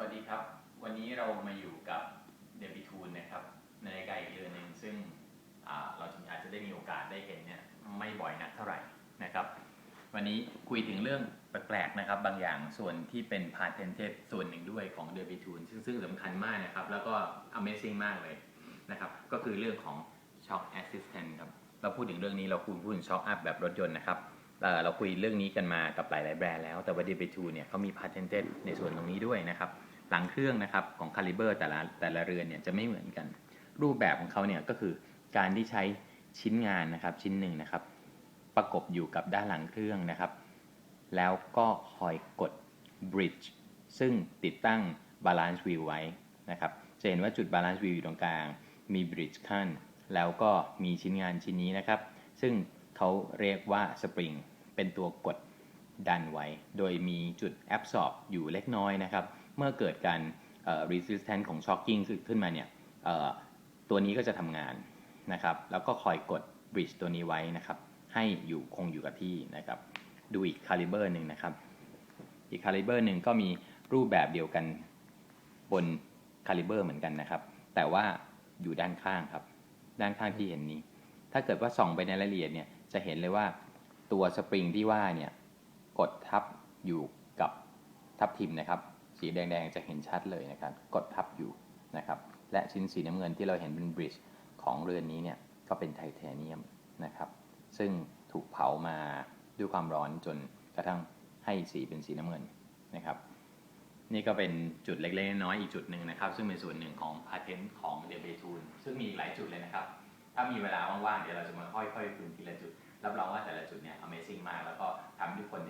วัสดีครับ วันนี้เรามาอยู่กับเดบิทูนนะครับ ในรายการอีกเรืองหนึ่งซึ่งเราอาจจะได้มีโอกาสได้เห็นเนี่ยไม่บ่อยนักเท่าไหร่นะครับ วันนี้คุยถึงเรื่องแปลกๆนะครับ บางอย่างส่วนที่เป็นพาเทนเทสส่วนหนึ่งด้วยของเดบิทูนซึ่งสำคัญมากนะครับ แล้วก็ Amazing มากเลยนะครับ ก็คือเรื่องของ Shock Assistant ครับ เราพูดถึงเรื่องนี้เราคุยพูดถึง Shock Up แบบรถยนต์นะครับเราคุยเรื่องนี้กันมากับหลายๆแบรนด์แล้ว แต่ว่า DB2 เนี่ยเขามี patented ในส่วนตรงนี้ด้วยนะครับ หลังเครื่องนะครับของ caliber แต่ละแต่ละเรือนเนี่ยจะไม่เหมือนกัน รูปแบบของเขาเนี่ยก็คือการที่ใช้ชิ้นงานนะครับชิ้นหนึ่งนะครับ ประกบอยู่กับด้านหลังเครื่องนะครับ แล้วก็คอยกด bridge ซึ่งติดตั้ง balance wheel ไว้นะครับจะเห็นว่าจุด balance wheel อยู่ตรงกลาง มี bridge ขั้น แล้วก็มีชิ้นงานชิ้นนี้นะครับ ซึ่งเขาเรียกว่า spring เป็นตัวกดดันไว้ โดยมีจุด absorb อยู่เล็กน้อยนะครับ เมื่อเกิดการ resistance ของ shocking ขึ้นมาเนี่ยตัวนี้ก็จะทำงานนะครับ แล้วก็คอยกด bridge ตัวนี้ไว้นะครับ ให้อยู่คงอยู่กับที่นะครับ ดูอีก caliber หนึ่งนะครับ อีก caliber หนึ่งก็มีรูปแบบเดียวกันบน caliber เหมือนกันนะครับ แต่ว่าอยู่ด้านข้างครับ ด้านข้างที่เห็นนี้ ถ้าเกิดว่าส่องไปในรายละเอียดเนี่ย จะเห็นเลยว่าตัวสปริงที่ว่าเนี่ย กดทับอยู่กับทับทิมนะครับ สีแดงๆจะเห็นชัดเลยนะครับกดทับอยู่นะครับและชิ้นสีน้ำเงินที่เราเห็นเป็นบริดจ์ของเรือนนี้เนี่ยก็เป็นไทเทเนียมนะครับซึ่งถูกเผามาด้วยความร้อนจนกระทั่งให้สีเป็นสีน้ำเงินนะครับนี่ก็เป็นจุดเล็กๆ น้อยๆอีกจุดหนึ่งนะครับ ซึ่งเป็นส่วนหนึ่งของพาเทนต์ของเดเบทูนซึ่งมีอีกหลายจุดเลยนะครับ ถ้ามีเวลาว่างๆ เดี๋ยวเราจะมาค่อยๆคุยทีละจุด รับรองว่าแต่ละจุดเนี่ย Amazing มาก แล้วก็ทำให้ทุกคน